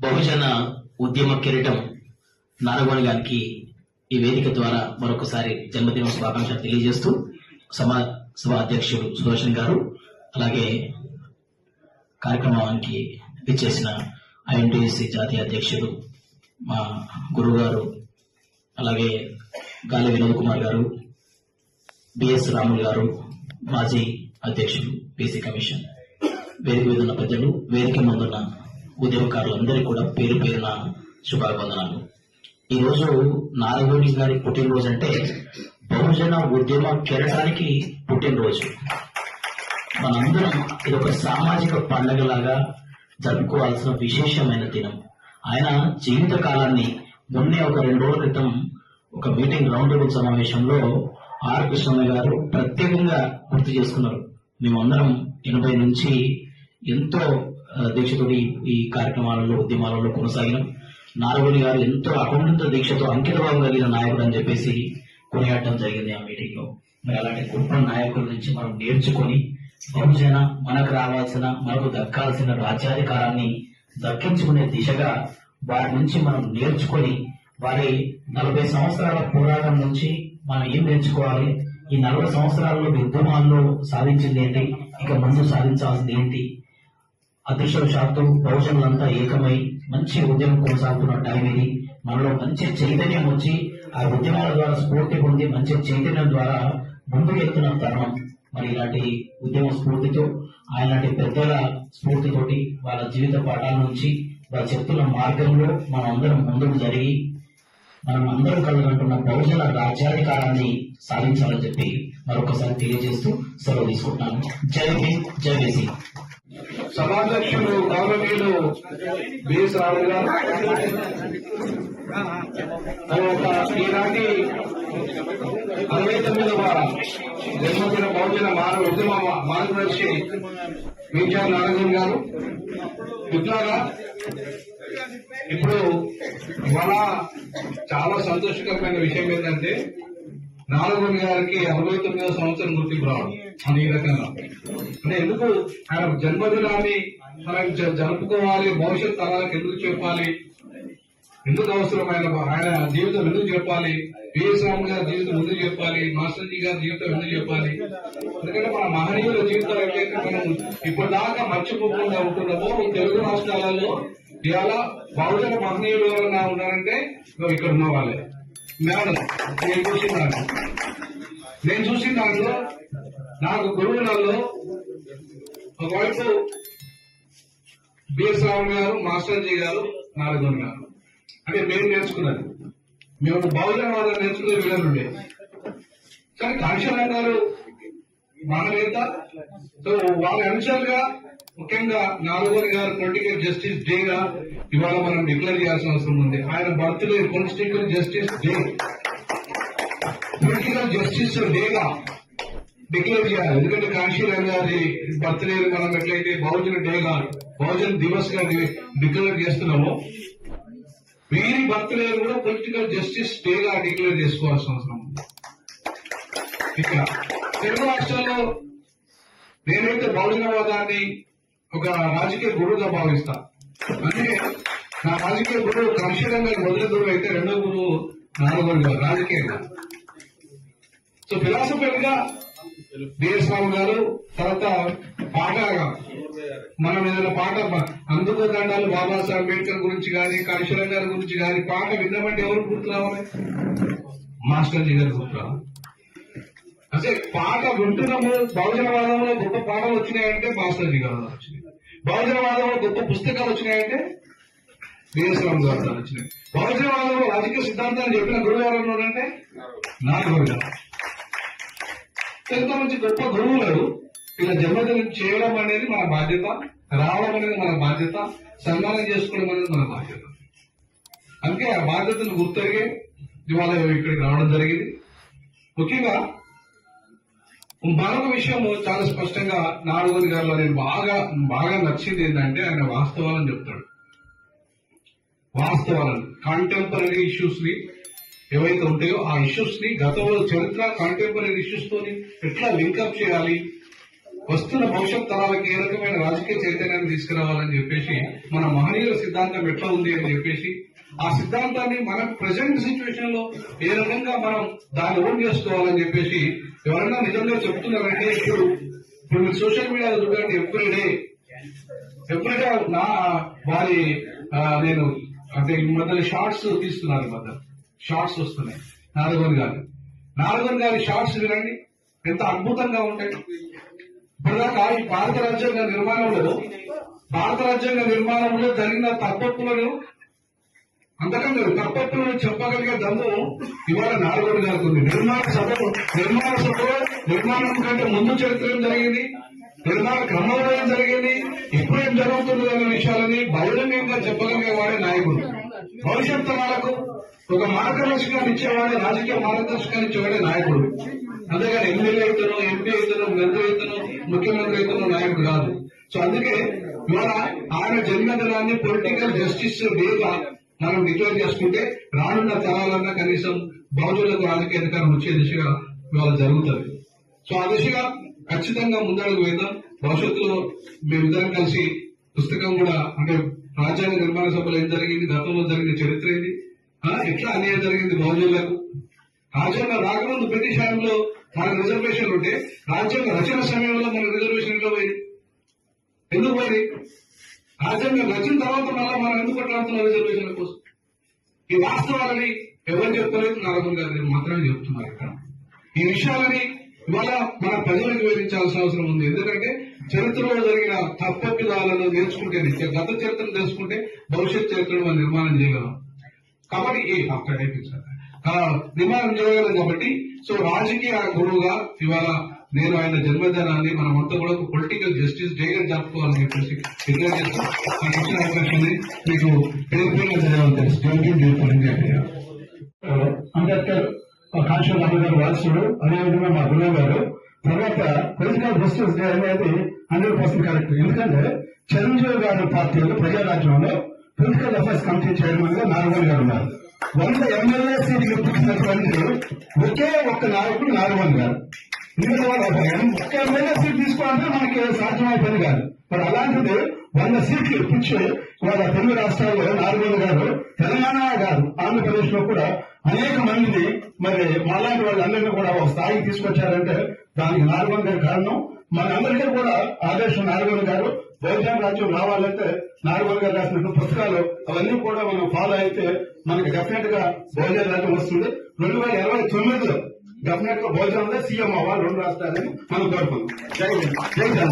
బహుజన ఉద్యమ కిరీటం నారగోని గారికి ఈ వేదిక ద్వారా మరొకసారి జన్మదిన శుభాకాంక్షలు తెలియజేస్తూ సమా సభ అధ్యక్షుడు సుదర్శన్ గారు అలాగే కార్యక్రమానికి ఇచ్చేసిన ఐఎన్టీఎస్సీ జాతీయ అధ్యక్షుడు మా గురువు గారు అలాగే గాలి వినోద్ కుమార్ గారు బిఎస్ రాములు గారు మాజీ అధ్యక్షుడు బీసీ కమిషన్. వేదిక మీద ఉన్న ప్రజలు వేదిక ముందున్న ఉద్యమకారులందరికీ కూడా పేరు పేరున శుభాభివందనాలు. ఈ రోజు నారగోడి గారి పుట్టినరోజు అంటే బహుజన ఉద్యమ కెరటానికి పుట్టినరోజు. మనందరం ఇది ఒక సామాజిక పండగలాగా జరుపుకోవాల్సిన విశేషమైన దినం. ఆయన జీవిత కాలాన్ని మొన్నే ఒక రెండు రోజుల క్రితం ఒక మీటింగ్ రౌండ్ టేబుల్ సమావేశంలో ఆర్ కృష్ణమ్మ గారు ప్రత్యేకంగా గుర్తు చేసుకున్నారు. మేమందరం ఎనభై నుంచి ఎంతో దీక్షతోటి ఈ కార్యక్రమాలలో ఉద్యమాలలో కొనసాగినాం. నారగోని గారు ఎంతో అకుంఠిత దీక్షతో అంకితభావం కలిగిన నాయకుడు అని చెప్పేసి కొనియాడటం జరిగింది ఆ మీటింగ్లో మరి అలాంటి గొప్ప నాయకుల నుంచి మనం నేర్చుకొని బహుజన మనకు రావాల్సిన మనకు దక్కాల్సిన రాజ్యాధికారాన్ని దక్కించుకునే దిశగా వారి నుంచి మనం నేర్చుకొని వారి నలభై సంవత్సరాల పోరాటం నుంచి మనం ఏం నేర్చుకోవాలి? ఈ నలభై సంవత్సరాల్లో ఉద్యమాల్లో సాధించింది ఏంటి? ఇక ముందు సాధించాల్సింది ఏంటి? అదృష్టవశాత్తు బహుజనులంతా ఏకమై మంచి ఉద్యమం కొనసాగుతున్న టైం ఇది. మనలో మంచి చైతన్యం వచ్చి ఆ ఉద్యమాల ద్వారా స్ఫూర్తి పొంది మంచి చైతన్యం ద్వారా ముందుకు వెళ్తున్న తరుణం. మరి ఇలాంటి ఉద్యమ స్ఫూర్తితో ఆయలాంటి పెద్దల స్ఫూర్తితోటి వాళ్ళ జీవిత పాఠాల నుంచి వాళ్ళు చెప్తున్న మార్గంలో మనం అందరం ముందుకు జరిగి మనం అందరం కలగంటున్న బహుజన రాజ్యాధికారాన్ని సాధించాలని చెప్పి మరొకసారి తెలియజేస్తూ సెలవు తీసుకుంటున్నాను. జై హింద్ జై బీసీ. సభాధ్యక్షులు గౌరవనీయులు బిఎస్ రావు గారు ఈనాటి అరవై తొమ్మిదవ జన్మదిన బహుజన మానవ ఉద్యమ మార్గదర్శి విద్యా నారాయణ గారు. మిత్రులారా ఇప్పుడు ఇవాళ చాలా సంతోషకరమైన విషయం ఏంటంటే నాలుగోని గారికి అరవై తొమ్మిదవ సంవత్సరం గుర్తింపు రావడం. అనే రకంగా అంటే ఎందుకు? ఆయన జన్మదినాన్ని మనం జరుపుకోవాలి భవిష్యత్ తరాలకు ఎందుకు చెప్పాలి? ఎందుకు అవసరమైన ఆయన జీవితం ఎందుకు చెప్పాలి? పిఎస్ గారి జీవితం ఎందుకు చెప్పాలి? మాస్టర్జీ గారి జీవితం ఎందుకు చెప్పాలి? ఎందుకంటే మన మహనీయుల జీవితాలు ఎట్లయితే మనం ఇప్పటిదాకా మర్చిపోకుండా ఉంటున్నామో తెలుగు రాష్ట్రాలలో ఇవాళ బహుజన మహనీయులు ఎవరైనా ఉన్నారంటే ఇక్కడ ఉన్న వాళ్ళే. మేడం నేను చూసిన దాంట్లో. నేను చూసిన దాంట్లో నాకు గురువులలో ఒకవైపు బిఎస్ రావు గారు మాస్టర్జీ గారు నాలుగు గారు. అంటే మేము నేర్చుకున్నది. మేము బహుజనవాదం నేర్చుకునే వీళ్ళనుండే కానీ కాంక్షణ గారు మన నేత సో వాళ్ళ అంశాలుగా ముఖ్యంగా నాలుగోని గారు పొలిటికల్ జస్టిస్ డే గా ఇవాళ మనం డిక్లేర్ చేయాల్సిన అవసరం ఉంది. ఆయన birthday political justice day. Political justice డేగా డిక్లేర్ చేయాలి. ఎందుకంటే కాంశీరామ్ గారి బర్త్డే మనం ఎట్లయితే బహుజన డేగా బహుజన దివస్గా డిక్లేర్ చేస్తున్నాము వీరి బర్త్డే కూడా పొలిటికల్ జస్టిస్ డేగా డిక్లేర్ చేసుకోవాల్సిన అవసరం ఉంది. ఇక్కడ తెలుగు రాష్ట్రాల్లో నేనైతే బహుజనవాదాన్ని ఒక రాజకీయ గురువుగా భావిస్తా. అందుకే నా రాజకీయ గురువు కాంశీరామ్ గారి మొదటి గురువు అయితే రెండో గురువు నాలుగో గారు రాజకీయంగా. సో ఫిలాసఫర్గా బిఎస్ రావు గారు తర్వాత పాటగా మనం ఏదైనా పాట అందుకో దండాలు బాబాసాహెబ్ అంబేద్కర్ గురించి కానీ కాళేశ్వరం గారి గురించి కానీ పాట విన్నామంటే ఎవరు గుర్తు రావాలి? మాస్టర్ జీ గారు గుర్తు రావాలి. అంటే పాట వింటున్నాము బహుజనవాదంలో గొప్ప పాటలు వచ్చినాయంటే మాస్టర్ జీ గారు వచ్చినాయి. బహుజనవాదంలో గొప్ప పుస్తకాలు వచ్చినాయంటే బిఎస్ గారు వచ్చినాయి. బహుజనవాదంలో రాజకీయ సిద్ధాంతాన్ని చెప్పిన గురువు అంటే ఉన్నారంటే గురుగారు గురువు నుంచి గొప్ప గురువులు ఇలా జన్మదినం చేయడం అనేది మన బాధ్యత రావడం అనేది మన బాధ్యత సన్మానం చేసుకోవడం అనేది మన బాధ్యత. అందుకే ఆ బాధ్యతను గుర్తరిగే ఇవాళ ఇక్కడికి రావడం జరిగింది. ముఖ్యంగా మరొక విషయం చాలా స్పష్టంగా నాడుగోని గారిలో నేను బాగా బాగా నచ్చింది ఏంటంటే ఆయన వాస్తవాలను చెప్తాడు. వాస్తవాలను కాంటెంపరీ ఇష్యూస్ని ఏవైతే ఉంటాయో ఆ ఇష్యూస్ని గతంలో చరిత్ర కాంటెంపరీ ఇష్యూస్ తోని ఎట్లా లింకప్ చేయాలి? వస్తున్న భవిష్యత్ తరాలకు ఏ రకమైన రాజకీయ చైతన్యాన్ని తీసుకురావాలని చెప్పేసి మన మహనీయుల సిద్ధాంతం ఎట్లా ఉంది అని చెప్పేసి ఆ సిద్ధాంతాన్ని మన ప్రజెంట్ సిచ్యువేషన్లో ఏ రకంగా మనం దాన్ని ఓన్ చేసుకోవాలని చెప్పేసి ఎవరైనా నిజంగా చెప్తున్నారంటే ఇప్పుడు ఇప్పుడు మీరు సోషల్ మీడియాలో చూడండి ఎవ్రీడే ఎప్పుడైతే నా వారి నేను అంటే ఈ మధ్యలో షార్ట్స్ తీస్తున్నారు ఈ మధ్య షార్ట్స్ వస్తున్నాయి. నారగోన్ గారు. నారగోన్ గారి షార్ట్స్ వినండి. ఎంత అద్భుతంగా ఉంటాయి. ఇప్పటిదాకా ఈ భారత రాజ్యాంగ నిర్మాణంలో భారత రాజ్యాంగ నిర్మాణంలో జరిగిన తప్పప్పులను లేదు తప్పప్పులను చెప్పగలిగే దమ్ము ఇవాళ నాలుగోని గారికి ఉంది. నిర్మాణ సభలో నిర్మాణ సభలో నిర్మాణం కంటే ముందు చరిత్ర ఏం జరిగింది? నిర్మాణ క్రమంలో ఏం జరిగింది? ఇప్పుడు ఏం జరుగుతుంది అనే విషయాలని బహిరంగంగా చెప్పగలిగే వాడే నాయకుడు. భవిష్యత్తు వాళ్ళకు ఒక మార్గదర్శకాన్ని ఇచ్చేవాడే రాజకీయ మార్గదర్శకాన్ని ఇచ్చేవాడే నాయకుడు. అంతేగాని ఎమ్మెల్యే అవుతాను ఎంపీ అవుతాను మంత్రి అవుతాను ముఖ్యమంత్రి అవుతాను నాయకుడు కాదు. సో అందుకే ఇవాళ ఆయన జన్మదినాన్ని పొలిటికల్ జస్టిస్ డేగా మనం డిక్లేర్ చేసుకుంటే రానున్న తరాలన్నా కనీసం బహుజనులకు రాజకీయ అధికారం వచ్చే దిశగా ఇవాళ జరుగుతుంది. సో ఆ దిశగా ఖచ్చితంగా ముందడుగు వేద్దాం. భవిష్యత్తులో మేమిద్దరం కలిసి పుస్తకం కూడా అంటే రాజ్యాంగ నిర్మాణ సభలో ఏం జరిగింది? గతంలో జరిగిన చరిత్ర ఏంది? ఎట్లా అన్యాయం జరిగింది బహుజనులకు రాజ్యాంగ రాకముందు బ్రిటిష్ హయాంలో మన రిజర్వేషన్ ఉంటే రాజ్యాంగ రచన సమయంలో మన రిజర్వేషన్ ఎట్లా పోయింది ఎందుకు పోయింది రాజ్యాంగం రచన తర్వాత మళ్ళీ మనం ఎందుకు కొట్లాడుతున్నాం రిజర్వేషన్ల కోసం? ఈ వాస్తవాలని ఎవరు చెప్పలేదు? నారదం గారు నేను మాత్రమే చెప్తున్నారు ఇక్కడ. ఈ విషయాలని ఇవాళ మన ప్రజలకు వివరించాల్సిన అవసరం ఉంది. ఎందుకంటే చరిత్రలో జరిగిన తప్పపిదాలను నేర్చుకుంటే గత చరిత్రను తెలుసుకుంటే భవిష్యత్ చరిత్రను మనం నిర్మాణం చేయగలం. కాబట్టి ఈ అక్కడ నిర్మాణం చేయగలం కాబట్టి సో రాజకీయ గురువుగా ఇవాళ నేను ఆయన జన్మదినాన్ని మనం అంతా కూడా పొలిటికల్ జస్టిస్ డేగా జరుపుకోవాలని చెప్పేసి డిక్లేర్ చేస్తాను నాకు ఇచ్చిన అవకాశాన్ని మీకు పేరు పేరు తెలుసు. జోగి దీపాలు అంబేద్కర్ కాన్షియల్ రామ గారు వారసుడు అదేవిధంగా మా గురువు గారు. తర్వాత పొలిటికల్ జస్టిస్ డే అనేది హండ్రెడ్ పర్సెంట్ కరెక్ట్. ఎందుకంటే చిరంజీవి గారి పార్టీలో ప్రజారాజ్యంలో పొలిటికల్ అఫైర్స్ కమిటీ చైర్మన్గా నాగవన్ గారు ఉన్నారు. వంద ఎమ్మెల్యే సీట్లు ఇప్పించినటువంటి ఒకే ఒక్క నాయకుడు నాగవన్ గారు. మిగతా ఒక్క ఎమ్మెల్యే సీట్ తీసుకోవాలంటే మనకి సాధ్యమయ్యే పని కాదు. మరి అలాంటిది వంద సీట్లు ఇప్పించి వాళ్ళ తెలుగు రాష్ట్రాల్లో నాలుగోలు గారు తెలంగాణ కాదు ఆంధ్రప్రదేశ్లో కూడా అనేక మందిని మరి మాలాంటి వాళ్ళందరినీ కూడా ఒక స్థాయికి తీసుకొచ్చారంటే దానికి నాలుగోలు గారి కారణం మనందరికీ కూడా ఆదేశం నాలుగోలు గారు బౌద్ధ రాజ్యం రావాలంటే నాలుగోలు గారు రాసిన పుస్తకాలు అవన్నీ కూడా మనం ఫాలో అయితే మనకి డెఫినెట్గా బౌద్ధ రాజ్యం వస్తుంది. రెండు వేల ఇరవై తొమ్మిదిలో డెఫినెట్గా భోజనంలో సీఎం అవ్వాలి రెండు రాష్ట్రాలని మనం కోరుకుందాం జై జై